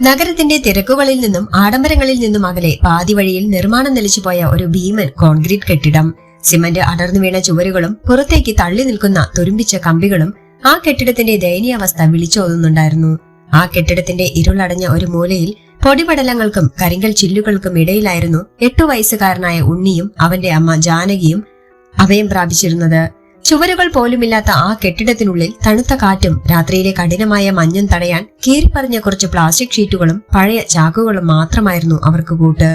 നഗരത്തിന്റെ തിരക്കുകളിൽ നിന്നും ആഡംബരങ്ങളിൽ നിന്നും അകലെ പാതി വഴിയിൽ നിർമ്മാണം നിലച്ചുപോയ ഒരു ഭീമൻ കോൺക്രീറ്റ് കെട്ടിടം. സിമന്റ് അടർന്നു വീണ ചുവരുകളും പുറത്തേക്ക് തള്ളി നിൽക്കുന്ന തുരുമ്പിച്ച കമ്പികളും ആ കെട്ടിടത്തിന്റെ ദയനീയാവസ്ഥ വിളിച്ചോതുന്നുണ്ടായിരുന്നു. ആ കെട്ടിടത്തിന്റെ ഇരുളടഞ്ഞ ഒരു മൂലയിൽ പൊടിപടലങ്ങൾക്കും കരിങ്കൽ ചില്ലുകൾക്കും ഇടയിലായിരുന്നു എട്ടു വയസ്സുകാരനായ ഉണ്ണിയും അവന്റെ അമ്മ ജാനകിയും അഭയം പ്രാപിച്ചിരുന്നത്. ചുവരുകൾ പോലുമില്ലാത്ത ആ കെട്ടിടത്തിനുള്ളിൽ തണുത്ത കാറ്റും രാത്രിയിലെ കഠിനമായ മഞ്ഞും തടയാൻ കീറിപ്പറഞ്ഞ കുറച്ച് പ്ലാസ്റ്റിക് ഷീറ്റുകളും പഴയ ചാക്കുകളും മാത്രമായിരുന്നു അവർക്ക് കൂട്ട്.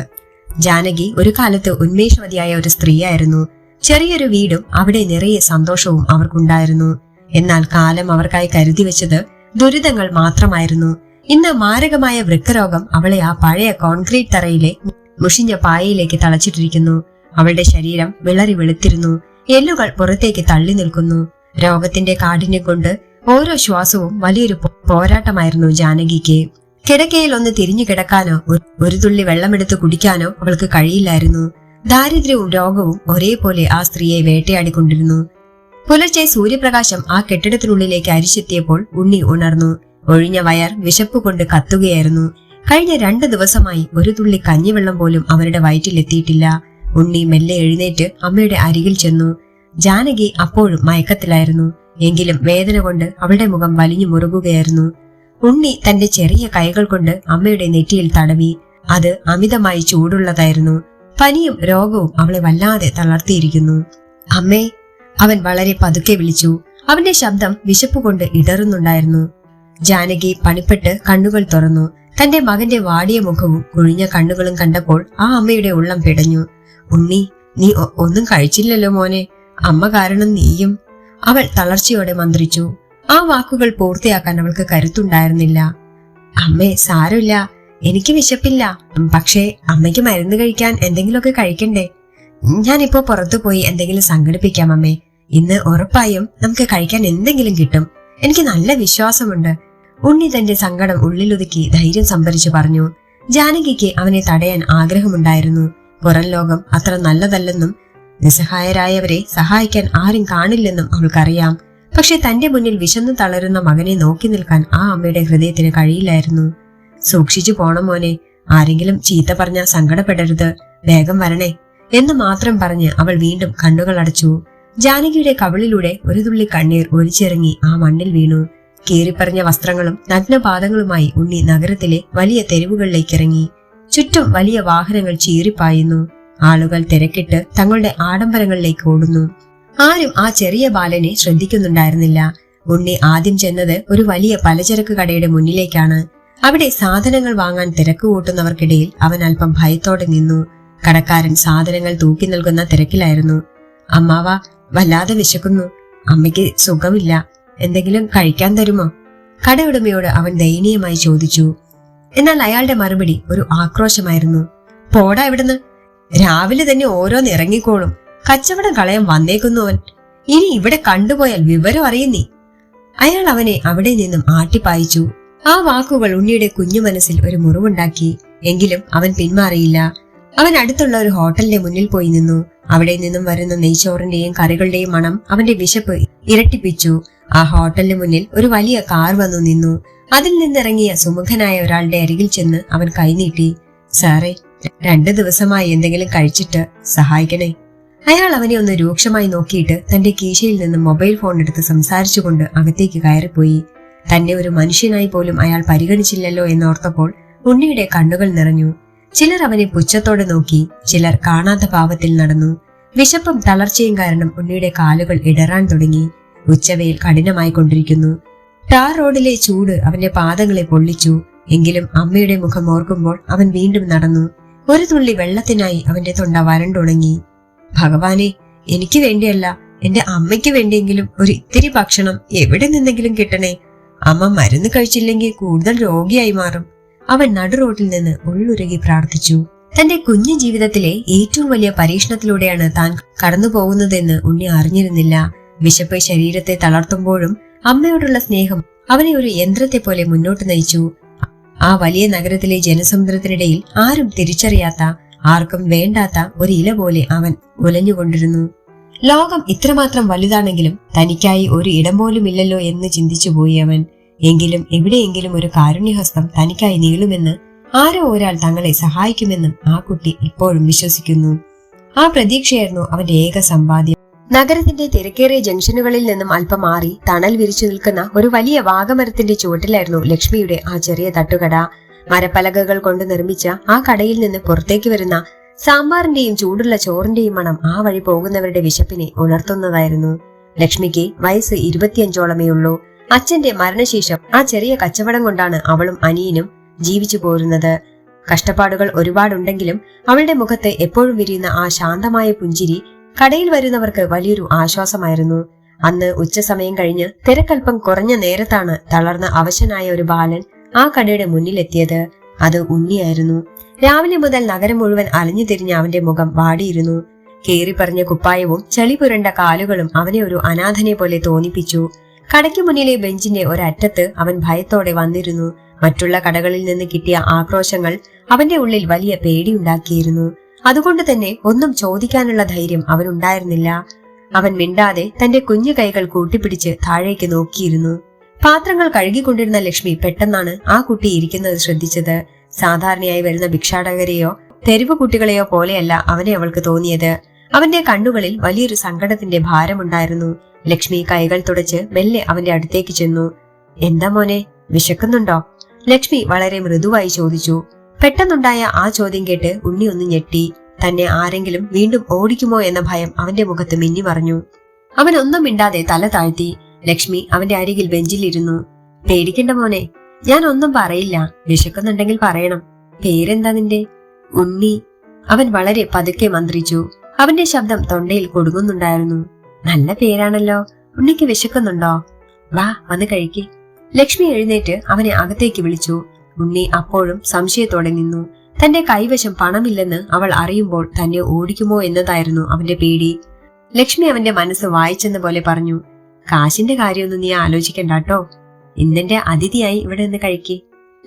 ജാനകി ഒരു കാലത്ത് ഉന്മേഷവതിയായ ഒരു സ്ത്രീയായിരുന്നു. ചെറിയൊരു വീടും അവിടെ നിറയെ സന്തോഷവും അവർക്കുണ്ടായിരുന്നു. എന്നാൽ കാലം അവർക്കായി കരുതി വെച്ചത് ദുരിതങ്ങൾ മാത്രമായിരുന്നു. ഇന്ന് മാരകമായ വൃക്കരോഗം അവളെ ആ പഴയ കോൺക്രീറ്റ് തറയിലെ മുഷിഞ്ഞ പായയിലേക്ക് തളച്ചിട്ടിരിക്കുന്നു. അവളുടെ ശരീരം വിളറി വെളുത്തിരുന്നു. എല്ലുകൾ പുറത്തേക്ക് തള്ളി നിൽക്കുന്നു. രോഗത്തിന്റെ കാഠിനെ കൊണ്ട് ഓരോ ശ്വാസവും വലിയൊരു പോരാട്ടമായിരുന്നു ജാനകിക്ക്. കിടക്കയിൽ ഒന്ന് തിരിഞ്ഞു കിടക്കാനോ ഒരു- തുള്ളി വെള്ളമെടുത്ത് കുടിക്കാനോ അവൾക്ക് കഴിയില്ലായിരുന്നു. ദാരിദ്ര്യവും രോഗവും ഒരേപോലെ ആ സ്ത്രീയെ വേട്ടയാടിക്കൊണ്ടിരുന്നു. പുലർച്ചെ സൂര്യപ്രകാശം ആ കെട്ടിടത്തിനുള്ളിലേക്ക് അരിച്ചെത്തിയപ്പോൾ ഉണ്ണി ഉണർന്നു. ഒഴിഞ്ഞ വയർ വിശപ്പ് കൊണ്ട് കത്തുകയായിരുന്നു. കഴിഞ്ഞ രണ്ടു ദിവസമായി ഒരു തുള്ളി കഞ്ഞിവെള്ളം പോലും അവരുടെ വയറ്റിലെത്തിയിട്ടില്ല. ഉണ്ണി മെല്ലെ എഴുന്നേറ്റ് അമ്മയുടെ അരികിൽ ചെന്നു. ജാനകി അപ്പോഴും മയക്കത്തിലായിരുന്നു. എങ്കിലും വേദന കൊണ്ട് അവളുടെ മുഖം വലിഞ്ഞു മുറുകുകയായിരുന്നു. ഉണ്ണി തന്റെ ചെറിയ കൈകൾ കൊണ്ട് അമ്മയുടെ നെറ്റിയിൽ തടവി. അത് അമിതമായി ചൂടുള്ളതായിരുന്നു. പനിയും രോഗവും അവളെ വല്ലാതെ തളർത്തിയിരിക്കുന്നു. അമ്മേ അവൻ വളരെ പതുക്കെ വിളിച്ചു. അവന്റെ ശബ്ദം വിശപ്പ് കൊണ്ട് ഇടറുന്നുണ്ടായിരുന്നു. ജാനകി പണിപ്പെട്ട് കണ്ണുകൾ തുറന്നു. തന്റെ മകന്റെ വാടിയ മുഖവും കുഴിഞ്ഞ കണ്ണുകളും കണ്ടപ്പോൾ ആ അമ്മയുടെ ഉള്ളം പിടഞ്ഞു. ഉണ്ണി നീ ഒന്നും കഴിച്ചില്ലല്ലോ മോനെ. അമ്മ കാരണം നീയും. അവൾ തളർച്ചയോടെ മന്ത്രിച്ചു. ആ വാക്കുകൾ പൂർത്തിയാക്കാൻ അവൾക്ക് കരുത്തുണ്ടായിരുന്നില്ല. അമ്മേ സാരമില്ല. എനിക്ക് വിശപ്പില്ല. പക്ഷേ അമ്മയ്ക്ക് മരുന്ന് കഴിക്കാൻ എന്തെങ്കിലുമൊക്കെ കഴിക്കണ്ടേ? ഞാനിപ്പോ പുറത്തു പോയി എന്തെങ്കിലും സംഘടിപ്പിക്കാം അമ്മേ. ഇന്ന് ഉറപ്പായും നമുക്ക് കഴിക്കാൻ എന്തെങ്കിലും കിട്ടും. എനിക്ക് നല്ല വിശ്വാസമുണ്ട്. ഉണ്ണി തന്റെ സങ്കടം ഉള്ളിലൊതുക്കി ധൈര്യം സംഭരിച്ചു പറഞ്ഞു. ജാനകിക്ക് അവനെ തടയാൻ ആഗ്രഹമുണ്ടായിരുന്നു. പുറം ലോകം അത്ര നല്ലതല്ലെന്നും നിസ്സഹായരായവരെ സഹായിക്കാൻ ആരും കാണില്ലെന്നും അവൾക്കറിയാം. പക്ഷെ തന്റെ മുന്നിൽ വിശന്നു തളരുന്ന മകനെ നോക്കി നിൽക്കാൻ ആ അമ്മയുടെ ഹൃദയത്തിന് കഴിയില്ലായിരുന്നു. സൂക്ഷിച്ചു പോണം മോനെ ആരെങ്കിലും ചീത്ത പറഞ്ഞാൽ സങ്കടപ്പെടരുത് വേഗം വരണേ എന്ന് മാത്രം പറഞ്ഞ് അവൾ വീണ്ടും കണ്ണുകൾ അടച്ചു. ജാനകിയുടെ കവിളിലൂടെ ഒരു തുള്ളി കണ്ണീർ ഒലിച്ചിറങ്ങി ആ മണ്ണിൽ വീണു. കീറിപ്പറഞ്ഞ വസ്ത്രങ്ങളും നഗ്നപാദങ്ങളുമായി ഉണ്ണി നഗരത്തിലെ വലിയ തെരുവുകളിലേക്ക് ഇറങ്ങി ചുറ്റും വലിയ വാഹനങ്ങൾ ചീറിപ്പായുന്നു ആളുകൾ തിരക്കിട്ട് തങ്ങളുടെ ആഡംബരങ്ങളിലേക്ക് ഓടുന്നു. ആരും ആ ചെറിയ ബാലനെ ശ്രദ്ധിക്കുന്നുണ്ടായിരുന്നില്ല. ഉണ്ണി ആദ്യം ചെന്നത് ഒരു വലിയ പലചരക്ക് കടയുടെ മുന്നിലേക്കാണ്. അവിടെ സാധനങ്ങൾ വാങ്ങാൻ തിരക്ക് കൂട്ടുന്നവർക്കിടയിൽ അവൻ അല്പം ഭയത്തോടെ നിന്നു. കടക്കാരൻ സാധനങ്ങൾ തൂക്കി നൽകുന്ന തിരക്കിലായിരുന്നു. അമ്മാവ വല്ലാതെ വിശക്കുന്നു. അമ്മയ്ക്ക് സുഖമില്ല. എന്തെങ്കിലും കഴിക്കാൻ തരുമോ? കടയുടമയോട് അവൻ ദയനീയമായി ചോദിച്ചു. എന്നാൽ അയാളുടെ മറുപടി ഒരു ആക്രോശമായിരുന്നു. പോടാ ഇവിടുന്ന്. രാവിലെ തന്നെ ഓരോന്ന് ഇറങ്ങിക്കോളും. കച്ചവടം കളയാൻ വന്നേക്കുന്നു അവൻ ഇനി ഇവിടെ കണ്ടുപോയാൽ വിവരം അറിയുന്നേ. അയാൾ അവനെ അവിടെ നിന്നും ആട്ടിപ്പായിച്ചു. ആ വാക്കുകൾ ഉണ്ണിയുടെ കുഞ്ഞു മനസ്സിൽ ഒരു മുറിവുണ്ടാക്കി. എങ്കിലും അവൻ പിന്മാറിയില്ല. അവൻ അടുത്തുള്ള ഒരു ഹോട്ടലിന്റെ മുന്നിൽ പോയി നിന്നു. അവിടെ നിന്നും വരുന്ന നെയ്ച്ചോറിന്റെയും കറികളുടെയും മണം അവന്റെ വിശപ്പ് ഇരട്ടിപ്പിച്ചു. ആ ഹോട്ടലിന് മുന്നിൽ ഒരു വലിയ കാർ വന്നു നിന്നു. അതിൽ നിന്നിറങ്ങിയ സുമുഖനായ ഒരാളുടെ അരികിൽ ചെന്ന് അവൻ കൈനീട്ടി സാറേ രണ്ടു ദിവസമായി എന്തെങ്കിലും കഴിച്ചിട്ട് സഹായിക്കണേ. അയാൾ അവനെ ഒന്ന് രൂക്ഷമായി നോക്കിയിട്ട് തന്റെ കീശയിൽ നിന്ന് മൊബൈൽ ഫോൺ എടുത്ത് സംസാരിച്ചുകൊണ്ട് അകത്തേക്ക് കയറിപ്പോയി. തന്നെ ഒരു മനുഷ്യനായി പോലും അയാൾ പരിഗണിച്ചില്ലല്ലോ എന്നോർത്തപ്പോൾ ഉണ്ണിയുടെ കണ്ണുകൾ നിറഞ്ഞു. ചിലർ അവനെ പുച്ഛത്തോടെ നോക്കി ചിലർ കാണാത്ത ഭാവത്തിൽ നടന്നു. വിശപ്പും തളർച്ചയും കാരണം ഉണ്ണിയുടെ കാലുകൾ ഇടറാൻ തുടങ്ങി. ഉച്ചവയിൽ കഠിനമായി കൊണ്ടിരിക്കുന്നു. ടാർ റോഡിലെ ചൂട് അവന്റെ പാദങ്ങളെ പൊള്ളിച്ചു. എങ്കിലും അമ്മയുടെ മുഖം ഓർക്കുമ്പോൾ അവൻ വീണ്ടും നടന്നു. ഒരു തുള്ളി വെള്ളത്തിനായി അവന്റെ തൊണ്ട വരണ്ടുണങ്ങി. ഭഗവാനെ എനിക്ക് വേണ്ടിയല്ല എന്റെ അമ്മയ്ക്ക് വേണ്ടിയെങ്കിലും ഒരു ഇത്തിരി ഭക്ഷണം എവിടെ നിന്നെങ്കിലും കിട്ടണേ. അമ്മ മരുന്ന് കഴിച്ചില്ലെങ്കിൽ കൂടുതൽ രോഗിയായി മാറും. അവൻ നടു റോഡിൽ നിന്ന് ഉള്ളുരുകി പ്രാർത്ഥിച്ചു. തന്റെ കുഞ്ഞു ജീവിതത്തിലെ ഏറ്റവും വലിയ പരീക്ഷണത്തിലൂടെയാണ് താൻ കടന്നു പോകുന്നതെന്ന് ഉണ്ണി അറിഞ്ഞിരുന്നില്ല. വിശപ്പ് ശരീരത്തെ തളർത്തുമ്പോഴും അമ്മയോടുള്ള സ്നേഹം അവനെ ഒരു യന്ത്രത്തെ പോലെ മുന്നോട്ട് നയിച്ചു. ആ വലിയ നഗരത്തിലെ ജനസമുദ്രത്തിനിടയിൽ ആരും തിരിച്ചറിയാത്ത ആർക്കും വേണ്ടാത്ത ഒരു ഇല പോലെ അവൻ ഉലഞ്ഞുകൊണ്ടിരുന്നു. ലോകം ഇത്രമാത്രം വലുതാണെങ്കിലും തനിക്കായി ഒരു ഇടം പോലും ഇല്ലല്ലോ എന്ന് ചിന്തിച്ചു പോയി അവൻ. എങ്കിലും എവിടെയെങ്കിലും ഒരു കാരുണ്യഹസ്തം തനിക്കായി നീളുമെന്ന് ആരോ ഒരാൾ തങ്ങളെ സഹായിക്കുമെന്നും ആ കുട്ടി ഇപ്പോഴും വിശ്വസിക്കുന്നു. ആ പ്രതീക്ഷയായിരുന്നു അവന്റെ ഏക സമ്പാദ്യം. നഗരത്തിന്റെ തിരക്കേറിയ ജംഗ്ഷനുകളിൽ നിന്നും അല്പം മാറി തണൽ വിരിച്ചു നിൽക്കുന്ന ഒരു വലിയ വാഗമരത്തിന്റെ ചുവട്ടിലായിരുന്നു ലക്ഷ്മിയുടെ ആ ചെറിയ തട്ടുകട. മരപ്പലകകൾ കൊണ്ട് നിർമ്മിച്ച ആ കടയിൽ നിന്ന് പുറത്തേക്ക് വരുന്ന സാമ്പാറിന്റെയും ചൂടുള്ള ചോറിന്റെയും മണം ആ വഴി പോകുന്നവരുടെ വിശപ്പിനെ ഉണർത്തുന്നതായിരുന്നു. ലക്ഷ്മിക്ക് വയസ്സ് ഇരുപത്തിയഞ്ചോളമേ ഉള്ളൂ. അച്ഛന്റെ മരണശേഷം ആ ചെറിയ കച്ചവടം കൊണ്ടാണ് അവളും അനിയനും ജീവിച്ചു പോരുന്നത്. കഷ്ടപ്പാടുകൾ ഒരുപാടുണ്ടെങ്കിലും അവളുടെ മുഖത്ത് എപ്പോഴും വിരിയുന്ന ആ ശാന്തമായ പുഞ്ചിരി കടയിൽ വരുന്നവർക്ക് വലിയൊരു ആശ്വാസമായിരുന്നു. അന്ന് ഉച്ചസമയം കഴിഞ്ഞ് തിരക്കൽപ്പം കുറഞ്ഞ നേരത്താണ് തളർന്ന അവശനായ ഒരു ബാലൻ ആ കടയുടെ മുന്നിലെത്തിയത്. അത് ഉണ്ണിയായിരുന്നു. രാവിലെ മുതൽ നഗരം മുഴുവൻ അലഞ്ഞു തിരിഞ്ഞ അവന്റെ മുഖം വാടിയിരുന്നു. കേറി പറഞ്ഞ കുപ്പായവും ചളി പുരണ്ട കാലുകളും അവനെ ഒരു അനാഥനെ പോലെ തോന്നിപ്പിച്ചു. കടയ്ക്ക് മുന്നിലെ ബെഞ്ചിന്റെ ഒരറ്റത്ത് അവൻ ഭയത്തോടെ വന്നിരുന്നു. മറ്റുള്ള കടകളിൽ നിന്ന് കിട്ടിയ ആക്രോശങ്ങൾ അവന്റെ ഉള്ളിൽ വലിയ പേടിയുണ്ടാക്കിയിരുന്നു അതുകൊണ്ട് തന്നെ ഒന്നും ചോദിക്കാനുള്ള ധൈര്യം അവനുണ്ടായിരുന്നില്ല. അവൻ മിണ്ടാതെ തന്റെ കുഞ്ഞു കൈകൾ കൂട്ടിപ്പിടിച്ച് താഴേക്ക് നോക്കിയിരുന്നു. പാത്രങ്ങൾ കഴുകിക്കൊണ്ടിരുന്ന ലക്ഷ്മി പെട്ടെന്നാണ് ആ കുട്ടി ഇരിക്കുന്നത് ശ്രദ്ധിച്ചത്. സാധാരണയായി വരുന്ന ഭിക്ഷാടകരെയോ തെരുവ് കുട്ടികളെയോ പോലെയല്ല അവനെ അവൾക്ക് തോന്നിയത്. അവന്റെ കണ്ണുകളിൽ വലിയൊരു സങ്കടത്തിന്റെ ഭാരമുണ്ടായിരുന്നു. ലക്ഷ്മി കൈകൾ തുടച്ച് മെല്ലെ അവന്റെ അടുത്തേക്ക് ചെന്നു. എന്താ മോനെ വിശക്കുന്നുണ്ടോ? ലക്ഷ്മി വളരെ മൃദുവായി ചോദിച്ചു. പെട്ടെന്നുണ്ടായ ആ ചോദ്യം കേട്ട് ഉണ്ണി ഒന്ന് ഞെട്ടി. തന്നെ ആരെങ്കിലും വീണ്ടും ഓടിക്കുമോ എന്ന ഭയം അവന്റെ മുഖത്ത് മിന്നി പറഞ്ഞു അവൻ ഒന്നും മിണ്ടാതെ തല താഴ്ത്തി. ലക്ഷ്മി അവന്റെ അരികിൽ ബെഞ്ചിലിരുന്നു. പേടിക്കണ്ട മോനെ ഞാൻ ഒന്നും പറയില്ല. വിശക്കുന്നുണ്ടെങ്കിൽ പറയണം. പേരെന്താ നിന്റെ? ഉണ്ണി. അവൻ വളരെ പതുക്കെ മന്ത്രിച്ചു. അവന്റെ ശബ്ദം തൊണ്ടയിൽ കൊടുങ്ങുന്നുണ്ടായിരുന്നു. നല്ല പേരാണല്ലോ. ഉണ്ണിക്ക് വിശക്കുന്നുണ്ടോ? വാ വന്ന് കഴിക്കേ. ലക്ഷ്മി എഴുന്നേറ്റ് അവനെ അകത്തേക്ക് വിളിച്ചു. ഉണ്ണി അപ്പോഴും സംശയത്തോടെ നിന്നു. തന്റെ കൈവശം പണമില്ലെന്ന് അവൾ അറിയുമ്പോൾ തന്നെ ഓടിക്കുമോ എന്നതായിരുന്നു അവന്റെ പേടി. ലക്ഷ്മി അവന്റെ മനസ്സ് വായിച്ചെന്ന പോലെ പറഞ്ഞു കാശിന്റെ കാര്യമൊന്നും നീ ആലോചിക്കണ്ട കേട്ടോ ഇന്നെന്റെ അതിഥിയായി ഇവിടെ നിന്ന് കഴിക്കേ.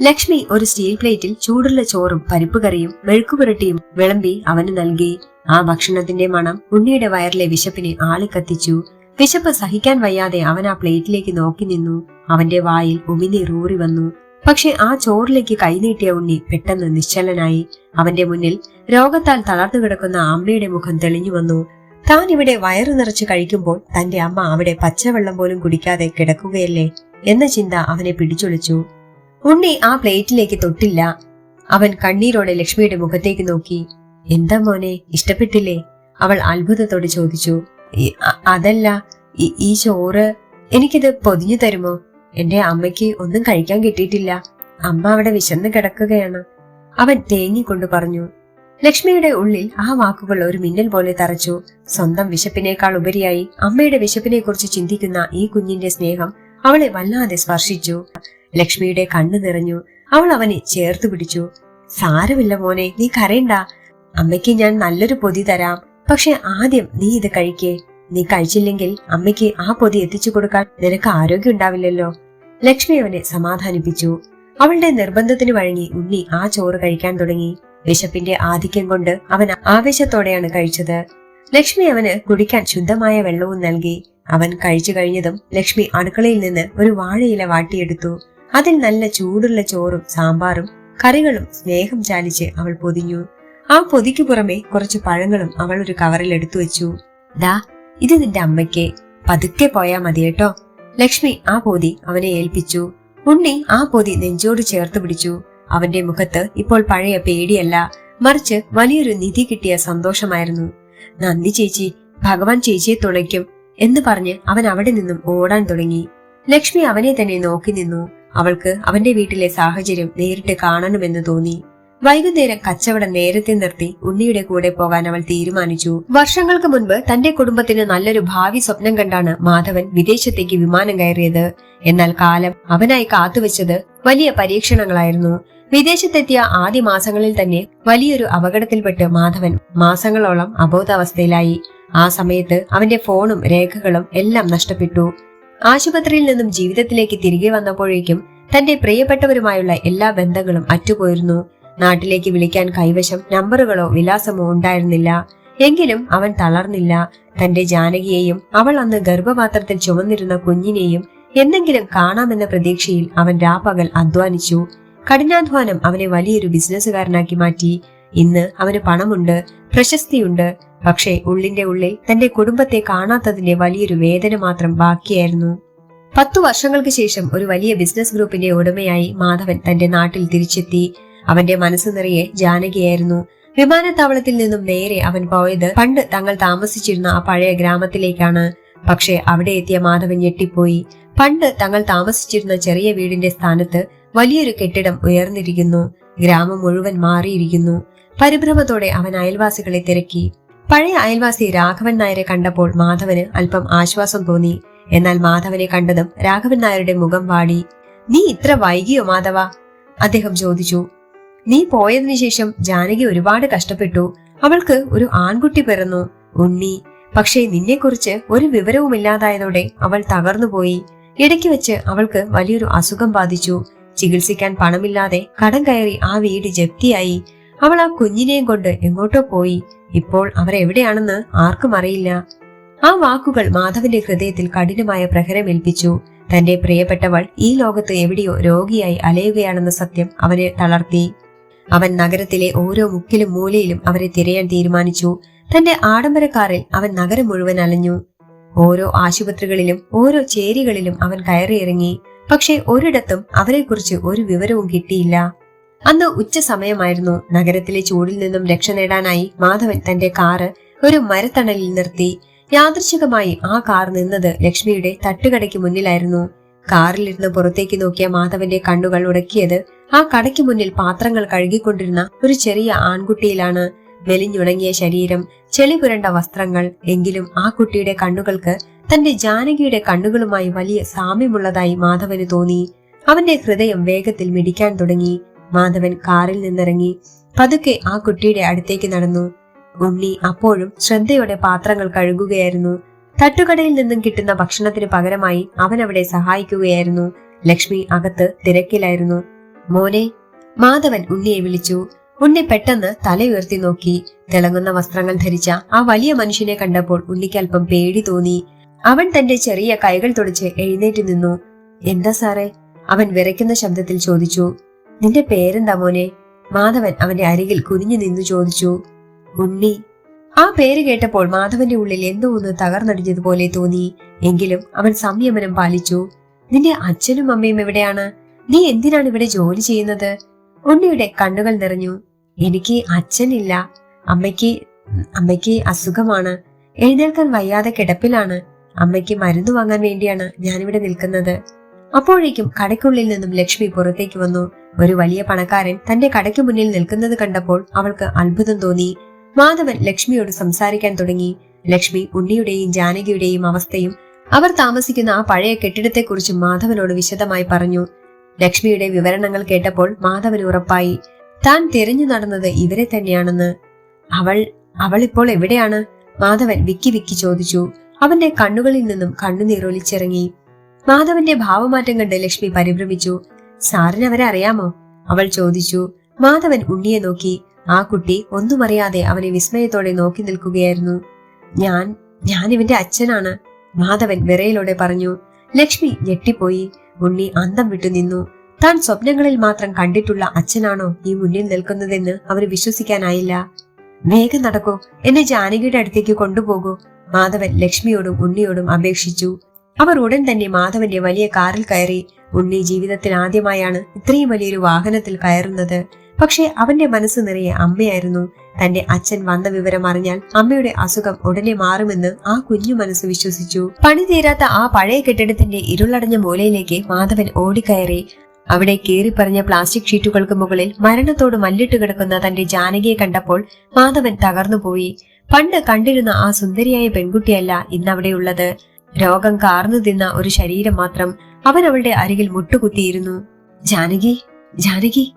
ലക്ഷ്മി ഒരു സ്റ്റീൽ പ്ലേറ്റിൽ ചൂടുള്ള ചോറും പരിപ്പുകറിയും മെഴുക്കുപുരട്ടിയും വിളമ്പി അവന് നൽകി. ആ ഭക്ഷണത്തിന്റെ മണം ഉണ്ണിയുടെ വയറിലെ വിശപ്പിനെ ആളി കത്തിച്ചു വിശപ്പ് സഹിക്കാൻ വയ്യാതെ അവൻ ആ പ്ലേറ്റിലേക്ക് നോക്കി നിന്നു. അവന്റെ വായിൽ ഉമിനീർ ഊറി വന്നു. പക്ഷെ ആ ചോറിലേക്ക് കൈനീട്ടിയ ഉണ്ണി പെട്ടെന്ന് നിശ്ചലനായി. അവന്റെ മുന്നിൽ രോഗത്താൽ തളർന്നു കിടക്കുന്ന അമ്മയുടെ മുഖം തെളിഞ്ഞു വന്നു. താൻ ഇവിടെ വയറു നിറച്ച് കഴിക്കുമ്പോൾ തന്റെ അമ്മ അവിടെ പച്ചവെള്ളം പോലും കുടിക്കാതെ കിടക്കുകയല്ലേ എന്ന ചിന്ത അവനെ പിടിച്ചൊളിച്ചു. ഉണ്ണി ആ പ്ലേറ്റിലേക്ക് തൊട്ടില്ല. അവൻ കണ്ണീരോടെ ലക്ഷ്മിയുടെ മുഖത്തേക്ക് നോക്കി. എന്താ മോനെ ഇഷ്ടപ്പെട്ടില്ലേ? അവൾ അത്ഭുതത്തോടെ ചോദിച്ചു. അതല്ല ഈ- ചോറ് എനിക്കിത് പൊതിഞ്ഞു തരുമോ? എന്റെ അമ്മയ്ക്ക് ഒന്നും കഴിക്കാൻ കിട്ടിയിട്ടില്ല. അമ്മ അവിടെ വിശന്ന് കിടക്കുകയാണ്. അവൻ തേങ്ങിക്കൊണ്ട് പറഞ്ഞു ലക്ഷ്മിയുടെ ഉള്ളിൽ ആ വാക്കുകൾ ഒരു മിന്നൽ പോലെ തറച്ചു. സ്വന്തം വിശപ്പിനേക്കാൾ ഉപരിയായി അമ്മയുടെ വിശപ്പിനെ കുറിച്ച് ചിന്തിക്കുന്ന ഈ കുഞ്ഞിന്റെ സ്നേഹം അവളെ വല്ലാതെ സ്പർശിച്ചു. ലക്ഷ്മിയുടെ കണ്ണു നിറഞ്ഞു. അവൾ അവനെ ചേർത്ത് പിടിച്ചു. സാരമില്ല മോനെ നീ കരയണ്ട. അമ്മയ്ക്ക് ഞാൻ നല്ലൊരു പൊതി തരാം. പക്ഷെ ആദ്യം നീ ഇത് കഴിക്കേ. നീ കഴിച്ചില്ലെങ്കിൽ അമ്മയ്ക്ക് ആ പൊതി എത്തിച്ചു കൊടുക്കാൻ നിനക്ക് ആരോഗ്യം ഉണ്ടാവില്ലല്ലോ. ലക്ഷ്മി അവനെ സമാധാനിപ്പിച്ചു. അവളുടെ നിർബന്ധത്തിന് വഴങ്ങി ഉണ്ണി ആ ചോറ് കഴിക്കാൻ തുടങ്ങി. വിശപ്പിന്റെ ആധിക്യം കൊണ്ട് അവൻ ആവേശത്തോടെയാണ് കഴിച്ചത്. ലക്ഷ്മി അവന് കുടിക്കാൻ ശുദ്ധമായ വെള്ളവും നൽകി. അവൻ കഴിച്ചു കഴിഞ്ഞതും ലക്ഷ്മി അടുക്കളയിൽ നിന്ന് ഒരു വാഴയില വാട്ടിയെടുത്തു. അതിൽ നല്ല ചൂടുള്ള ചോറും സാമ്പാറും കറികളും സ്നേഹം ചാലിച്ച് അവൾ പൊതിഞ്ഞു. ആ പൊതിക്കു പുറമെ കുറച്ച് പഴങ്ങളും അവൾ ഒരു കവറിൽ എടുത്തു വെച്ചു. ദാ ഇത് നിന്റെ അമ്മയ്ക്ക്. പതുക്കെ പോയാ മതി കേട്ടോ ലക്ഷ്മി ആ പോതി അവനെ ഏൽപ്പിച്ചു. ഉണ്ണി ആ പൊതി നെഞ്ചോട് ചേർത്ത് പിടിച്ചു. അവന്റെ മുഖത്ത് ഇപ്പോൾ പഴയ പേടിയല്ല മറിച്ച് വലിയൊരു നിധി കിട്ടിയ സന്തോഷമായിരുന്നു. നന്ദി ചേച്ചി ഭഗവാൻ ചേച്ചിയെ തുണയ്ക്കും എന്ന് പറഞ്ഞ് അവൻ അവിടെ നിന്നും ഓടാൻ തുടങ്ങി. ലക്ഷ്മി അവനെ തന്നെ നോക്കി നിന്നു. അവൾക്ക് അവന്റെ വീട്ടിലെ സാഹചര്യം നേരിട്ട് കാണണമെന്ന് തോന്നി. വൈകുന്നേരം കച്ചവടം നേരത്തെ നിർത്തി ഉണ്ണിയുടെ കൂടെ പോകാൻ അവൾ തീരുമാനിച്ചു. വർഷങ്ങൾക്ക് മുൻപ് തന്റെ കുടുംബത്തിന് നല്ലൊരു ഭാവി സ്വപ്നം കണ്ടാണ് മാധവൻ വിദേശത്തേക്ക് വിമാനം കയറിയത്. എന്നാൽ കാലം അവനായി കാത്തുവെച്ചത് വലിയ പരീക്ഷണങ്ങളായിരുന്നു. വിദേശത്തെത്തിയ ആദ്യ മാസങ്ങളിൽ തന്നെ വലിയൊരു അപകടത്തിൽപ്പെട്ട് മാധവൻ മാസങ്ങളോളം അബോധാവസ്ഥയിലായി. ആ സമയത്ത് അവന്റെ ഫോണും രേഖകളും എല്ലാം നഷ്ടപ്പെട്ടു. ആശുപത്രിയിൽ നിന്നും ജീവിതത്തിലേക്ക് തിരികെ വന്നപ്പോഴേക്കും തന്റെ പ്രിയപ്പെട്ടവരുമായുള്ള എല്ലാ ബന്ധങ്ങളും അറ്റുപോയിരുന്നു. നാട്ടിലേക്ക് വിളിക്കാൻ കൈവശം നമ്പറുകളോ വിലാസമോ ഉണ്ടായിരുന്നില്ല. എങ്കിലും അവൻ തളർന്നില്ല. തന്റെ ജാനകിയെയും അവൾ അന്ന് ഗർഭപാത്രത്തിൽ ചുമന്നിരുന്ന കുഞ്ഞിനെയും എന്തെങ്കിലും കാണാമെന്ന പ്രതീക്ഷയിൽ അവൻ രാപ്പകൽ അധ്വാനിച്ചു. കഠിനാധ്വാനം അവനെ വലിയൊരു ബിസിനസ്സുകാരനാക്കി മാറ്റി. ഇന്ന് അവന് പണമുണ്ട് പ്രശസ്തിയുണ്ട്. പക്ഷേ ഉള്ളിന്റെ ഉള്ളിൽ തന്റെ കുടുംബത്തെ കാണാത്തതിന്റെ വലിയൊരു വേദന മാത്രം ബാക്കിയായിരുന്നു. പത്തു വർഷങ്ങൾക്ക് ശേഷം ഒരു വലിയ ബിസിനസ് ഗ്രൂപ്പിന്റെ ഉടമയായി മാധവൻ തന്റെ നാട്ടിൽ തിരിച്ചെത്തി. അവന്റെ മനസ്സ് നിറയെ ജാനകിയായിരുന്നു. വിമാനത്താവളത്തിൽ നിന്നും നേരെ അവൻ പോയത് പണ്ട് തങ്ങൾ താമസിച്ചിരുന്ന ആ പഴയ ഗ്രാമത്തിലേക്കാണ്. പക്ഷേ അവിടെ എത്തിയ മാധവൻ ഞെട്ടിപ്പോയി. പണ്ട് തങ്ങൾ താമസിച്ചിരുന്ന ചെറിയ വീടിന്റെ സ്ഥാനത്ത് വലിയൊരു കെട്ടിടം ഉയർന്നിരിക്കുന്നു. ഗ്രാമം മുഴുവൻ മാറിയിരിക്കുന്നു. പരിഭ്രമത്തോടെ അവൻ അയൽവാസികളെ തിരക്കി. പഴയ അയൽവാസി രാഘവൻ നായരെ കണ്ടപ്പോൾ മാധവന് അല്പം ആശ്വാസം തോന്നി. എന്നാൽ മാധവനെ കണ്ടതും രാഘവൻ നായരുടെ മുഖം വാടി. നീ ഇത്ര വൈകിയോ മാധവ? അദ്ദേഹം ചോദിച്ചു. നീ പോയതിനു ശേഷം ജാനകി ഒരുപാട് കഷ്ടപ്പെട്ടു. അവൾക്ക് ഒരു ആൺകുട്ടി പിറന്നു. ഉണ്ണി പക്ഷേ നിന്നെക്കുറിച്ച് ഒരു വിവരവുമില്ലാതായതോടെ അവൾ തകർന്നുപോയി. ഇടയ്ക്ക് വെച്ച് അവൾക്ക് വലിയൊരു അസുഖം ബാധിച്ചു. ചികിത്സിക്കാൻ പണമില്ലാതെ കടം കയറി ആ വീട് ജപ്തിയായി. അവൾ ആ കുഞ്ഞിനെയും കൊണ്ട് എങ്ങോട്ടോ പോയി. ഇപ്പോൾ അവരെവിടെയാണെന്ന് ആർക്കും അറിയില്ല. ആ വാക്കുകൾ മാധവന്റെ ഹൃദയത്തിൽ കഠിനമായ പ്രഹരമേൽപ്പിച്ചു തന്റെ പ്രിയപ്പെട്ടവൾ ഈ ലോകത്ത് എവിടെയോ രോഗിയായി അലയുകയാണെന്ന സത്യം അവനെ തളർത്തി. അവൻ നഗരത്തിലെ ഓരോ മുക്കിലും മൂലയിലും അവരെ തിരയാൻ തീരുമാനിച്ചു. തന്റെ ആഡംബര കാറിൽ അവൻ നഗരം മുഴുവൻ അലഞ്ഞു. ഓരോ ആശുപത്രികളിലും ഓരോ ചേരികളിലും അവൻ കയറിയിറങ്ങി പക്ഷേ ഒരിടത്തും അവരെക്കുറിച്ച് ഒരു വിവരവും കിട്ടിയില്ല. അന്ന് ഉച്ച സമയമായിരുന്നു. നഗരത്തിലെ ചൂടിൽ നിന്നും രക്ഷ നേടാനായി മാധവൻ തന്റെ കാറ് ഒരു മരത്തണലിൽ നിർത്തി. യാദൃശികമായി ആ കാർ നിന്നത് ലക്ഷ്മിയുടെ തട്ടുകടയ്ക്ക് മുന്നിലായിരുന്നു. കാറിലിരുന്ന് പുറത്തേക്ക് നോക്കിയ മാധവന്റെ കണ്ണുകൾ ഉടക്കിയത് ആ കടയ്ക്ക് മുന്നിൽ പാത്രങ്ങൾ കഴുകിക്കൊണ്ടിരുന്ന ഒരു ചെറിയ ആൺകുട്ടിയിലാണ് മെലിഞ്ഞുണങ്ങിയ ശരീരം ചെളി പുരണ്ട വസ്ത്രങ്ങൾ എങ്കിലും ആ കുട്ടിയുടെ കണ്ണുകൾക്ക് തന്റെ ജാനകിയുടെ കണ്ണുകളുമായി വലിയ സാമ്യമുള്ളതായി മാധവന് തോന്നി. അവന്റെ ഹൃദയം വേഗത്തിൽ മിടിക്കാൻ തുടങ്ങി. മാധവൻ കാറിൽ നിന്നിറങ്ങി. പതുക്കെ ആ കുട്ടിയുടെ അടുത്തേക്ക് നടന്നു. ഉണ്ണി അപ്പോഴും ശ്രദ്ധയോടെ പാത്രങ്ങൾ കഴുകുകയായിരുന്നു. തട്ടുകടയിൽ നിന്നും കിട്ടുന്ന ഭക്ഷണത്തിന് പകരമായി അവൻ അവിടെ സഹായിക്കുകയായിരുന്നു. ലക്ഷ്മി അകത്ത് തിരക്കിലായിരുന്നു. മോനെ മാധവൻ ഉണ്ണിയെ വിളിച്ചു. ഉണ്ണി പെട്ടെന്ന് തലയുയർത്തി നോക്കി. തിളങ്ങുന്ന വസ്ത്രങ്ങൾ ധരിച്ച ആ വലിയ മനുഷ്യനെ കണ്ടപ്പോൾ ഉണ്ണിക്ക് അല്പം പേടി തോന്നി. അവൻ തന്റെ ചെറിയ കൈകൾ തുടച്ച് എഴുന്നേറ്റ് നിന്നു. എന്താ സാറേ? അവൻ വിറയ്ക്കുന്ന ശബ്ദത്തിൽ ചോദിച്ചു. നിന്റെ പേരെന്താ മോനെ? മാധവൻ അവന്റെ അരികിൽ കുനിഞ്ഞു നിന്നു ചോദിച്ചു. ഉണ്ണി. ആ പേര് കേട്ടപ്പോൾ മാധവന്റെ ഉള്ളിൽ എന്തോ ഒന്ന് തകർന്നടിഞ്ഞതുപോലെ തോന്നി. എങ്കിലും അവൻ സംയമനം പാലിച്ചു. നിന്റെ അച്ഛനും അമ്മയും എവിടെയാണ്? നീ എന്തിനാണ് ഇവിടെ ജോലി ചെയ്യുന്നത്? ഉണ്ണിയുടെ കണ്ണുകൾ നിറഞ്ഞു. എനിക്ക് അച്ഛനില്ല. അമ്മയ്ക്ക് അമ്മയ്ക്ക് അസുഖമാണ്. എഴുന്നേൽക്കാൻ വയ്യാതെ കിടപ്പിലാണ്. അമ്മയ്ക്ക് മരുന്ന് വാങ്ങാൻ വേണ്ടിയാണ് ഞാനിവിടെ നിൽക്കുന്നത്. അപ്പോഴേക്കും കടയ്ക്കുള്ളിൽ നിന്നും ലക്ഷ്മി പുറത്തേക്ക് വന്നു. ഒരു വലിയ പണക്കാരൻ തന്റെ കടയ്ക്ക് മുന്നിൽ നിൽക്കുന്നത് കണ്ടപ്പോൾ അവൾക്ക് അത്ഭുതം തോന്നി. മാധവൻ ലക്ഷ്മിയോട് സംസാരിക്കാൻ തുടങ്ങി. ലക്ഷ്മി ഉണ്ണിയുടെയും ജാനകിയുടെയും അവസ്ഥയും അവർ താമസിക്കുന്ന ആ പഴയ കെട്ടിടത്തെക്കുറിച്ച് മാധവനോട് വിശദമായി പറഞ്ഞു. ലക്ഷ്മിയുടെ വിവരണങ്ങൾ കേട്ടപ്പോൾ മാധവന് ഉറപ്പായി താൻ തിരഞ്ഞു നടന്നത് ഇവരെ തന്നെയാണെന്ന്. അവൾ അവൾ ഇപ്പോൾ എവിടെയാണ്? മാധവൻ വിക്കി വിക്കി ചോദിച്ചു. അവന്റെ കണ്ണുകളിൽ നിന്നും കണ്ണുനീർ ഒലിച്ചിറങ്ങി. മാധവന്റെ ഭാവമാറ്റം കണ്ട് ലക്ഷ്മി പരിഭ്രമിച്ചു. സാറിന് അവരെ അറിയാമോ? അവൾ ചോദിച്ചു. മാധവൻ ഉണ്ണിയെ നോക്കി. ആ കുട്ടി ഒന്നും അറിയാതെ അവനെ വിസ്മയത്തോടെ നോക്കി നിൽക്കുകയായിരുന്നു. ഞാൻ ഞാൻ ഇവന്റെ അച്ഛനാണ് മാധവൻ വിറയിലൂടെ പറഞ്ഞു. ലക്ഷ്മി ഞെട്ടിപ്പോയി. ഉണ്ണി അന്തം വിട്ടു നിന്നു. താൻ സ്വപ്നങ്ങളിൽ മാത്രം കണ്ടിട്ടുള്ള അച്ഛനാണോ ഈ മുന്നിൽ നിൽക്കുന്നതെന്ന് അവർ വിശ്വസിക്കാനായില്ല. വേഗം നടക്കൂ. എന്നെ ജാനകിയുടെ അടുത്തേക്ക് കൊണ്ടുപോകൂ. മാധവൻ ലക്ഷ്മിയോടും ഉണ്ണിയോടും അപേക്ഷിച്ചു. അവർ ഉടൻ തന്നെ മാധവന്റെ വലിയ കാറിൽ കയറി. ഉണ്ണി ജീവിതത്തിൽ ആദ്യമായാണ് ഇത്രയും വലിയൊരു വാഹനത്തിൽ കയറുന്നത്. പക്ഷേ അവന്റെ മനസ്സ് നിറയെ അമ്മയായിരുന്നു. തന്റെ അച്ഛൻ വന്ന വിവരം അറിഞ്ഞാൽ അമ്മയുടെ അസുഖം ഉടനെ മാറുമെന്ന് ആ കുഞ്ഞു മനസ്സ് വിശ്വസിച്ചു. പണി തീരാത്ത ആ പഴയ കെട്ടിടത്തിന്റെ ഇരുളടഞ്ഞ മൂലയിലേക്ക് മാധവൻ ഓടിക്കയറി. അവിടെ കീറിപ്പറഞ്ഞ പ്ലാസ്റ്റിക് ഷീറ്റുകൾക്ക് മുകളിൽ മരണത്തോട് മല്ലിട്ട് കിടക്കുന്ന തന്റെ ജാനകിയെ കണ്ടപ്പോൾ മാധവൻ തകർന്നുപോയി പണ്ട് കണ്ടിരുന്ന ആ സുന്ദരിയായ പെൺകുട്ടിയല്ല ഇന്നവിടെയുള്ളത് രോഗം കാർന്നു തിന്ന ഒരു ശരീരം മാത്രം അവൻ അവളുടെ അരികിൽ മുട്ടുകുത്തിയിരുന്നു. ജാനകി ജാനകി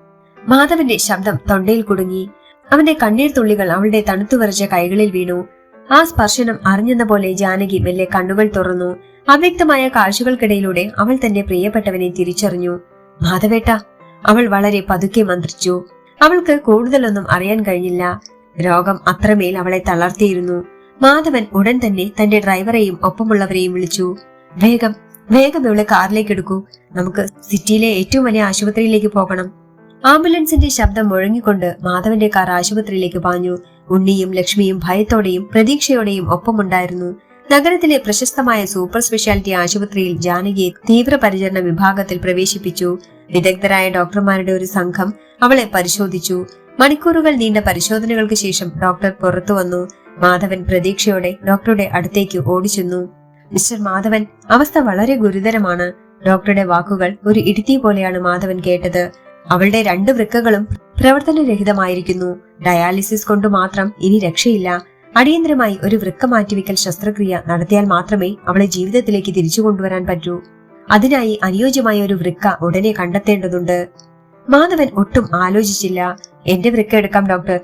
മാധവന്റെ ശബ്ദം തൊണ്ടയിൽ കുടുങ്ങി. അവന്റെ കണ്ണീർ തുള്ളികൾ അവളുടെ തണുത്തു വരച്ച കൈകളിൽ വീണു. ആ സ്പർശനം അറിഞ്ഞെന്ന പോലെ ജാനകി മെല്ലെ കണ്ണുകൾ തുറന്നു. അവ്യക്തമായ കാഴ്ചകൾക്കിടയിലൂടെ അവൾ തന്റെ പ്രിയപ്പെട്ടവനെ തിരിച്ചറിഞ്ഞു. മാധവേട്ട അവൾ വളരെ പതുക്കെ മന്ത്രിച്ചു. അവൾക്ക് കൂടുതലൊന്നും അറിയാൻ കഴിഞ്ഞില്ല. രോഗം അത്രമേൽ അവളെ തളർത്തിയിരുന്നു. മാധവൻ ഉടൻ തന്നെ തന്റെ ഡ്രൈവറെയും ഒപ്പമുള്ളവരെയും വിളിച്ചു. വേഗം വേഗം ഇവളെ കാറിലേക്ക് എടുക്കൂ. നമുക്ക് സിറ്റിയിലെ ഏറ്റവും വലിയ ആശുപത്രിയിലേക്ക് പോകണം. ആംബുലൻസിന്റെ ശബ്ദം മുഴങ്ങിക്കൊണ്ട് മാധവന്റെ കാർ ആശുപത്രിയിലേക്ക് പാഞ്ഞു. ഉണ്ണിയും ലക്ഷ്മിയും ഭയത്തോടെയും പ്രതീക്ഷയോടെയും ഒപ്പമുണ്ടായിരുന്നു. നഗരത്തിലെ പ്രശസ്തമായ സൂപ്പർ സ്പെഷ്യാലിറ്റി ആശുപത്രിയിൽ ജാനകിയെ തീവ്രപരിചരണ വിഭാഗത്തിൽ പ്രവേശിപ്പിച്ചു. വിദഗ്ധരായ ഡോക്ടർമാരുടെ ഒരു സംഘം അവളെ പരിശോധിച്ചു. മണിക്കൂറുകൾ നീണ്ട പരിശോധനകൾക്ക് ശേഷം ഡോക്ടർ പുറത്തു വന്നു. മാധവൻ പ്രതീക്ഷയോടെ ഡോക്ടറുടെ അടുത്തേക്ക് ഓടിച്ചെന്നു. മിസ്റ്റർ മാധവൻ അവസ്ഥ വളരെ ഗുരുതരമാണ്. ഡോക്ടറുടെ വാക്കുകൾ ഒരു ഇടുത്തി പോലെയാണ് മാധവൻ കേട്ടത്. അവളുടെ രണ്ട് വൃക്കകളും പ്രവർത്തനരഹിതമായിരിക്കുന്നു. ഡയാലിസിസ് കൊണ്ട് മാത്രം ഇനി രക്ഷയില്ല. അടിയന്തരമായി ഒരു വൃക്ക മാറ്റിവെക്കൽ ശസ്ത്രക്രിയ നടത്തിയാൽ മാത്രമേ അവളെ ജീവിതത്തിലേക്ക് തിരിച്ചു കൊണ്ടുവരാൻ പറ്റൂ. അതിനായി അനുയോജ്യമായ ഒരു വൃക്ക ഉടനെ കണ്ടെത്തേണ്ടതുണ്ട്. മാധവൻ ഒട്ടും ആലോചിച്ചില്ല. എന്റെ വൃക്ക എടുക്കാം ഡോക്ടർ.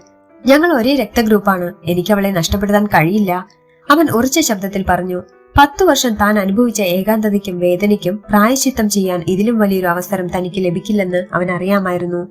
ഞങ്ങൾ ഒരേ രക്തഗ്രൂപ്പാണ്. എനിക്ക് അവളെ നഷ്ടപ്പെടുത്താൻ കഴിയില്ല. അവൻ ഉറച്ച ശബ്ദത്തിൽ പറഞ്ഞു. പത്തു വർഷം താൻ അനുഭവിച്ച ഏകാന്തതയ്ക്കും വേദനയ്ക്കും പ്രായശ്ചിത്തം ചെയ്യാൻ ഇതിലും വലിയൊരു അവസരം തനിക്ക് ലഭിക്കില്ലെന്ന് അവൻ അറിയാമായിരുന്നു.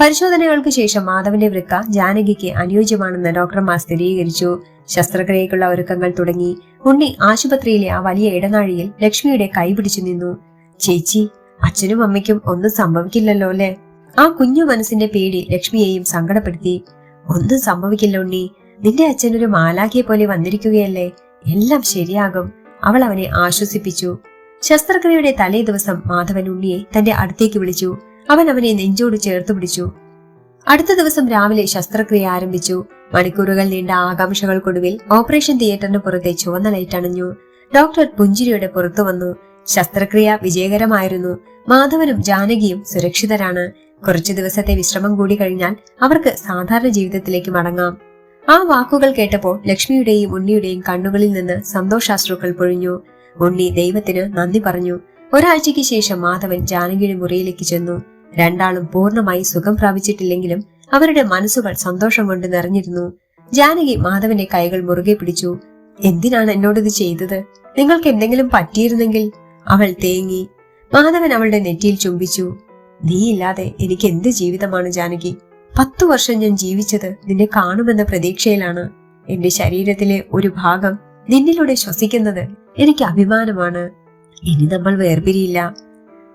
പരിശോധനകൾക്ക് ശേഷം മാധവന്റെ വൃക്ക ജാനകിക്ക് അനുയോജ്യമാണെന്ന് ഡോക്ടർമാർ സ്ഥിരീകരിച്ചു. ശസ്ത്രക്രിയക്കുള്ള ഒരുക്കങ്ങൾ തുടങ്ങി. ഉണ്ണി ആശുപത്രിയിലെ ആ വലിയ ഇടനാഴിയിൽ ലക്ഷ്മിയുടെ കൈപിടിച്ചു നിന്നു. ചേച്ചി അച്ഛനും അമ്മയ്ക്കും ഒന്നും സംഭവിക്കില്ലല്ലോ അല്ലേ? ആ കുഞ്ഞു മനസ്സിന്റെ പേടി ലക്ഷ്മിയെയും സങ്കടപ്പെടുത്തി. ഒന്നും സംഭവിക്കില്ല ഉണ്ണി. നിന്റെ അച്ഛനൊരു മാലാഖിയെ പോലെ വന്നിരിക്കുകയല്ലേ? എല്ലാം ശരിയാകും. അവൾ അവനെ ആശ്വസിപ്പിച്ചു. ശസ്ത്രക്രിയയുടെ തലേ ദിവസം മാധവൻ ഉണ്ണിയെ തന്റെ അടുത്തേക്ക് വിളിച്ചു. അവൻ അവനെ നെഞ്ചോട് ചേർത്ത് പിടിച്ചു. അടുത്ത ദിവസം രാവിലെ ശസ്ത്രക്രിയ ആരംഭിച്ചു. മണിക്കൂറുകൾ നീണ്ട ആകാംക്ഷകൾക്കൊടുവിൽ ഓപ്പറേഷൻ തിയേറ്ററിന് പുറത്തെ ചുവന്ന ലൈറ്റ് അണഞ്ഞു. ഡോക്ടർ പുഞ്ചിരിയുടെ പുറത്തു വന്നു. ശസ്ത്രക്രിയ വിജയകരമായിരുന്നു. മാധവനും ജാനകിയും സുരക്ഷിതരാണ്. കുറച്ചു ദിവസത്തെ വിശ്രമം കൂടി കഴിഞ്ഞാൽ അവർക്ക് സാധാരണ ജീവിതത്തിലേക്ക് മടങ്ങാം. ആ വാക്കുകൾ കേട്ടപ്പോൾ ലക്ഷ്മിയുടെയും ഉണ്ണിയുടെയും കണ്ണുകളിൽ നിന്ന് സന്തോഷാശ്രുക്കൾ പൊഴിഞ്ഞു. ഉണ്ണി ദൈവത്തിന് നന്ദി പറഞ്ഞു. ഒരാഴ്ചയ്ക്ക് ശേഷം മാധവൻ ജാനകിയുടെ മുറിയിലേക്ക് ചെന്നു. രണ്ടാളും പൂർണമായി സുഖം പ്രാപിച്ചിട്ടില്ലെങ്കിലും അവരുടെ മനസ്സുകൾ സന്തോഷം കൊണ്ട് നിറഞ്ഞിരുന്നു. ജാനകി മാധവന്റെ കൈകൾ മുറുകെ പിടിച്ചു. എന്തിനാണ് എന്നോടിത് ചെയ്തത്? നിങ്ങൾക്ക് എന്തെങ്കിലും പറ്റിയിരുന്നെങ്കിൽ. അവൾ തേങ്ങി. മാധവൻ അവളുടെ നെറ്റിയിൽ ചുംബിച്ചു. നീ ഇല്ലാതെ എനിക്ക് എന്ത് ജീവിതമാണ് ജാനകി? പത്തു വർഷം ഞാൻ ജീവിച്ചത് നിന്നെ കാണുമെന്ന പ്രതീക്ഷയിലാണ്. എന്റെ ശരീരത്തിലെ ഒരു ഭാഗം നിന്നിലൂടെ ശ്വസിക്കുന്നത് എനിക്ക് അഭിമാനമാണ്. ഇനി നമ്മൾ വേർപിരിയില്ല.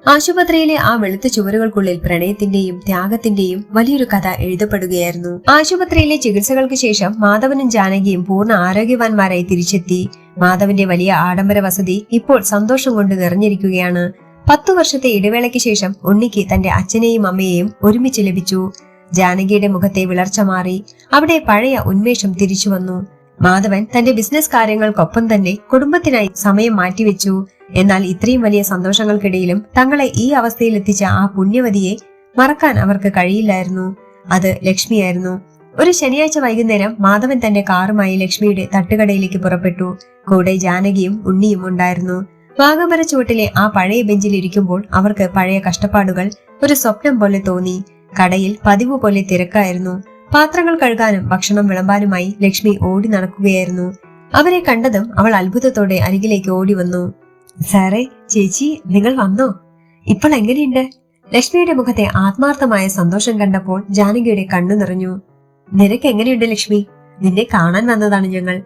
ആശുപത്രിയിലെ ആ വെളുത്ത ചുവരുകൾക്കുള്ളിൽ പ്രണയത്തിന്റെയും ത്യാഗത്തിന്റെയും വലിയൊരു കഥ എഴുതപ്പെടുകയായിരുന്നു. ആശുപത്രിയിലെ ചികിത്സകൾക്ക് ശേഷം മാധവനും ജാനകിയും പൂർണ ആരോഗ്യവാന്മാരായി തിരിച്ചെത്തി. മാധവന്റെ വലിയ ആഡംബര വസതി ഇപ്പോൾ സന്തോഷം കൊണ്ട് നിറഞ്ഞിരിക്കുകയാണ്. പത്തു വർഷത്തെ ഇടവേളയ്ക്ക് ശേഷം ഉണ്ണിക്ക് തന്റെ അച്ഛനെയും അമ്മയെയും ഒരുമിച്ച് ലഭിച്ചു. ജാനകിയുടെ മുഖത്തെ വിളർച്ച മാറി അവിടെ പഴയ ഉന്മേഷം തിരിച്ചു വന്നു. മാധവൻ തന്റെ ബിസിനസ് കാര്യങ്ങൾക്കൊപ്പം തന്നെ കുടുംബത്തിനായി സമയം മാറ്റിവെച്ചു. എന്നാൽ ഇത്രയും വലിയ സന്തോഷങ്ങൾക്കിടയിലും തങ്ങളെ ഈ അവസ്ഥയിൽ എത്തിച്ച ആ പുണ്യവതിയെ മറക്കാൻ അവർക്ക് കഴിയില്ലായിരുന്നു. അത് ലക്ഷ്മിയായിരുന്നു. ഒരു ശനിയാഴ്ച വൈകുന്നേരം മാധവൻ തന്റെ കാറുമായി ലക്ഷ്മിയുടെ തട്ടുകടയിലേക്ക് പുറപ്പെട്ടു. കൂടെ ജാനകിയും ഉണ്ണിയും ഉണ്ടായിരുന്നു. വാഗമര ചുവട്ടിലെ ആ പഴയ ബെഞ്ചിൽ ഇരിക്കുമ്പോൾ അവർക്ക് പഴയ കഷ്ടപ്പാടുകൾ ഒരു സ്വപ്നം പോലെ തോന്നി. കടയിൽ പതിവ് പോലെ തിരക്കായിരുന്നു. പാത്രങ്ങൾ കഴുകാനും ഭക്ഷണം വിളമ്പാനുമായി ലക്ഷ്മി ഓടി നടക്കുകയായിരുന്നു. അവരെ കണ്ടതും അവൾ അത്ഭുതത്തോടെ അരികിലേക്ക് ഓടി വന്നു. സാറേ ചേച്ചി നിങ്ങൾ വന്നോ? ഇപ്പോൾ എങ്ങനെയുണ്ട്? ലക്ഷ്മിയുടെ മുഖത്തെ ആത്മാർത്ഥമായ സന്തോഷം കണ്ടപ്പോൾ ജാനകിയുടെ കണ്ണു നിറഞ്ഞു. നിനക്ക് എങ്ങനെയുണ്ട് ലക്ഷ്മി? നിന്നെ കാണാൻ വന്നതാണ് ഞങ്ങൾ.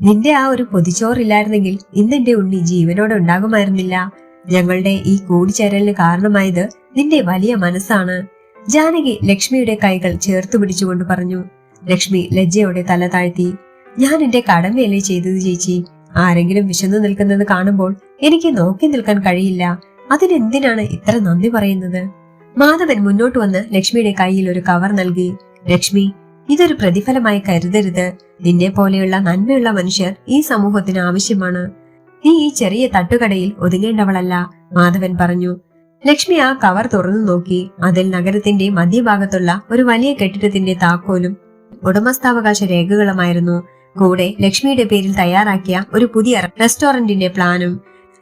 നിന്റെ ആ ഒരു പൊതിച്ചോറില്ലായിരുന്നെങ്കിൽ ഇന്ന് എന്റെ ഉണ്ണി ജീവനോടെ ഉണ്ടാകുമായിരുന്നില്ല. ഞങ്ങളുടെ ഈ കൂടിച്ചേരലിന് കാരണമായത് നിന്റെ വലിയ മനസ്സാണ്. ജാനകി ലക്ഷ്മിയുടെ കൈകൾ ചേർത്ത് പിടിച്ചുകൊണ്ട് പറഞ്ഞു ലക്ഷ്മി ലജ്ജയോടെ തല താഴ്ത്തി ഞാൻ എന്റെ കടമയല്ലേ ചെയ്തത് ചേച്ചി? ആരെങ്കിലും വിശന്നു നിൽക്കുന്നത് കാണുമ്പോൾ എനിക്ക് നോക്കി നിൽക്കാൻ കഴിയില്ല. അതിനെന്തിനാണ് ഇത്ര നന്ദി പറയുന്നത്? മാധവൻ മുന്നോട്ട് വന്ന് ലക്ഷ്മിയുടെ കയ്യിൽ ഒരു കവർ നൽകി ലക്ഷ്മി ഇതൊരു പ്രതിഫലമായി കരുതരുത്. നിന്നെ പോലെയുള്ള നന്മയുള്ള മനുഷ്യർ ഈ സമൂഹത്തിന് ആവശ്യമാണ്. നീ ഈ ചെറിയ തട്ടുകടയിൽ ഒതുങ്ങേണ്ടവളല്ല മാധവൻ പറഞ്ഞു. ലക്ഷ്മി ആ കവർ തുറന്നു നോക്കി. അതിൽ നഗരത്തിന്റെ മധ്യഭാഗത്തുള്ള ഒരു വലിയ കെട്ടിടത്തിന്റെ താക്കോലും ഉടമസ്ഥാവകാശ രേഖകളുമായിരുന്നു. കൂടെ ലക്ഷ്മിയുടെ പേരിൽ തയ്യാറാക്കിയ ഒരു പുതിയ റെസ്റ്റോറന്റിന്റെ പ്ലാനും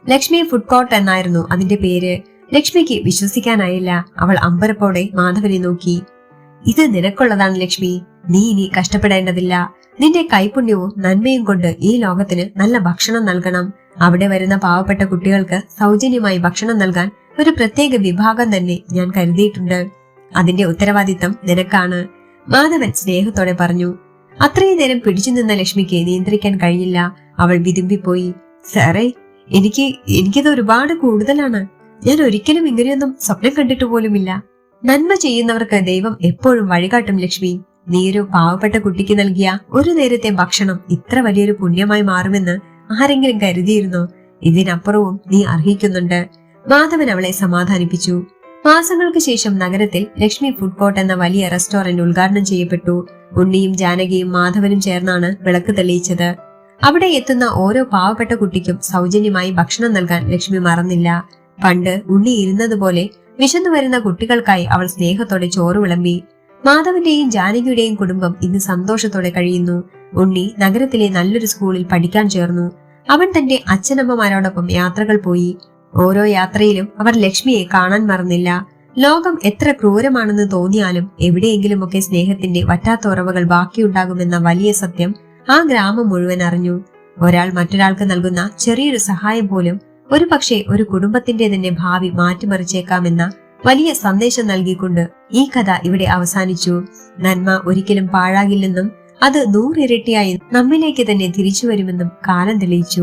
ലക്ഷ്മി ഫുഡ് കോർട്ട് എന്നായിരുന്നു അതിന്റെ പേര്. ലക്ഷ്മിക്ക് വിശ്വസിക്കാനായില്ല. അവൾ അമ്പരപ്പോടെ മാധവനെ നോക്കി. ഇത് നിനക്കുള്ളതാണ് ലക്ഷ്മി. നീ ഇനി കഷ്ടപ്പെടേണ്ടതില്ല. നിന്റെ കൈപുണ്യവും നന്മയും കൊണ്ട് ഈ ലോകത്തിന് നല്ല ഭക്ഷണം നൽകണം. അവിടെ വരുന്ന പാവപ്പെട്ട കുട്ടികൾക്ക് സൗജന്യമായി ഭക്ഷണം നൽകാൻ ഒരു പ്രത്യേക വിഭാഗം തന്നെ ഞാൻ കരുതിയിട്ടുണ്ട്. അതിന്റെ ഉത്തരവാദിത്തം നിനക്കാണ്. മാധവൻ സ്നേഹത്തോടെ പറഞ്ഞു അത്രയും നേരം പിടിച്ചു നിന്ന ലക്ഷ്മിക്ക് നിയന്ത്രിക്കാൻ കഴിഞ്ഞില്ല. അവൾ വിതുമ്പിപ്പോയി. സാറേ എനിക്ക് എനിക്കിത് ഒരുപാട് കൂടുതലാണ്. ഞാൻ ഒരിക്കലും ഇങ്ങനെയൊന്നും സ്വപ്നം കണ്ടിട്ട് പോലുമില്ല. നന്മ ചെയ്യുന്നവർക്ക് ദൈവം എപ്പോഴും വഴികാട്ടും ലക്ഷ്മി. നീ ഒരു പാവപ്പെട്ട കുട്ടിക്ക് നൽകിയ ഒരു നേരത്തെ ഭക്ഷണം ഇത്ര വലിയൊരു പുണ്യമായി മാറുമെന്ന് ആരെങ്കിലും കരുതിയിരുന്നോ? ഇതിനപ്പുറവും നീ അർഹിക്കുന്നുണ്ട്. മാധവൻ അവളെ സമാധാനിപ്പിച്ചു. മാസങ്ങൾക്ക് ശേഷം നഗരത്തിൽ ലക്ഷ്മി ഫുഡ് കോർട്ട് എന്ന വലിയ റെസ്റ്റോറന്റ് ഉദ്ഘാടനം ചെയ്യപ്പെട്ടു. ഉണ്ണിയും ജാനകിയും മാധവനും ചേർന്നാണ് വിളക്ക് തെളിയിച്ചത്. അവിടെ എത്തുന്ന ഓരോ പാവപ്പെട്ട കുട്ടിക്കും സൗജന്യമായി ഭക്ഷണം നൽകാൻ ലക്ഷ്മി മറന്നില്ല. പണ്ട് ഉണ്ണി ഇരുന്നതുപോലെ വിശന്നു വരുന്ന കുട്ടികൾക്കായി അവൾ സ്നേഹത്തോടെ ചോറ് വിളമ്പി. മാധവന്റെയും ജാനകിയുടെയും കുടുംബം ഇന്ന് സന്തോഷത്തോടെ കഴിയുന്നു. ഉണ്ണി നഗരത്തിലെ നല്ലൊരു സ്കൂളിൽ പഠിക്കാൻ ചേർന്നു. അവൻ തന്റെ അച്ഛനമ്മമാരോടൊപ്പം യാത്രകൾ പോയി. ഓരോ യാത്രയിലും അവർ ലക്ഷ്മിയെ കാണാൻ മറന്നില്ല. ലോകം എത്ര ക്രൂരമാണെന്ന് തോന്നിയാലും എവിടെയെങ്കിലുമൊക്കെ സ്നേഹത്തിന്റെ വറ്റാത്ത ഉറവകൾ ബാക്കിയുണ്ടാകുമെന്ന വലിയ സത്യം ആ ഗ്രാമം മുഴുവൻ അറിഞ്ഞു. ഒരാൾ മറ്റൊരാൾക്ക് നൽകുന്ന ചെറിയൊരു സഹായം പോലും ഒരു പക്ഷേ ഒരു കുടുംബത്തിന്റെ തന്നെ ഭാവി മാറ്റിമറിച്ചേക്കാമെന്ന വലിയ സന്ദേശം നൽകിക്കൊണ്ട് ഈ കഥ ഇവിടെ അവസാനിച്ചു. നന്മ ഒരിക്കലും പാഴാകില്ലെന്നും അത് നൂറിരട്ടിയായി നമ്മിലേക്ക് തന്നെ തിരിച്ചു വരുമെന്നും കാലം തെളിയിച്ചു.